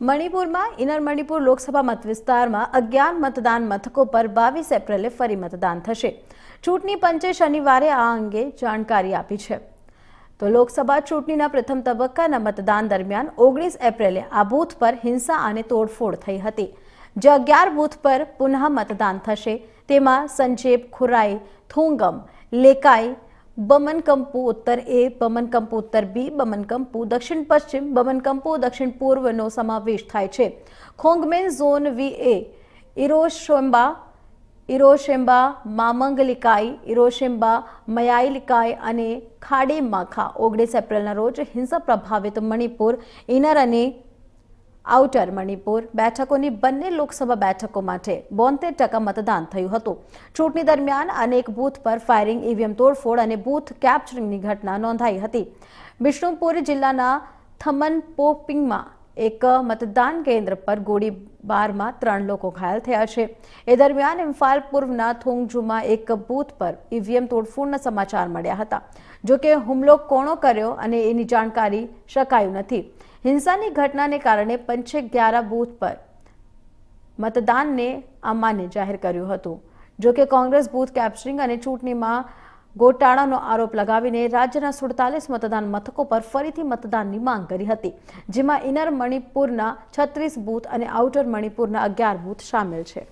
મણિપુરમાં, inner Manipur Lok Sabha મત વિસ્તારમાં અગિયાર મતદાન મથકો પર બાવીસ એપ્રિલે ફરી મતદાન થશે. ચૂંટણી પંચે શનિવારે આ અંગે જાણકારી આપી છે. તો લોકસભા ચૂંટણીના પ્રથમ તબક્કાના મતદાન દરમિયાન ઓગણીસ એપ્રિલે આ બૂથ પર હિંસા અને તોડફોડ થઈ હતી. જે અગિયાર બૂથ પર પુનઃ મતદાન થશે, તેમાં સંજેબ ખુરાઈ, થુંગમ, લેકાઈ બમનકંપુ ઉત્તર એ બમનકંપુ ઉત્તર બી બમનકંપુ દક્ષિણ પશ્ચિમ બમનકંપુ દક્ષિણ પૂર્વનો સમાવેશ થાય છે. ખોંગમેન ઝોન વી એ ઇરોશેમ્બા ઇરોશેમ્બા મામંગલિકાઈ ઇરોશેમ્બા મયાઈલિકાઈ અને ખાડી માખા ઓગણીસ એપ્રિલના રોજ હિંસા પ્રભાવિત મણિપુર, ઇનર અને આઉટર મણિપુર બેઠકોની બંને લોકસભા બેઠકો માટે બોતેર ટકા મતદાન થયું હતું. ચૂંટણી દરમિયાન અનેક બૂથ પર ફાયરિંગ ઈવીએમ તોડફોડ અને બૂથ કેપ્ચરિંગની ઘટના નોંધાઈ હતી. બિષ્ણુપુર જિલ્લાના થમનપોપિંગમાં એક મતદાન કેન્દ્ર પર ગોળીબારમાં ત્રણ લોકો ઘાયલ થયા છે. એ દરમિયાન ઇમ્ફાલ પૂર્વના થોંગજુમાં એક બૂથ પર ઈવીએમ તોડફોડના સમાચાર મળ્યા હતા. જો કે હુમલો કોણો કર્યો અને એની જાણકારી શકાયું નથી. હિંસાની ઘટનાને કારણે પંચે ગ્યારા બૂથ પર મતદાનને અમાન્ય જાહેર કર્યું હતું. જોકે કોંગ્રેસ બૂથ કેપ્ચરિંગ અને ચૂંટણીમાં ગોટાળાનો આરોપ લગાવીને રાજ્યના સુડતાલીસ મતદાન મથકો પર ફરીથી મતદાનની માંગ કરી હતી, જેમાં ઇનર મણિપુરના છત્રીસ બૂથ અને આઉટર મણિપુરના અગિયાર બૂથ સામેલ છે.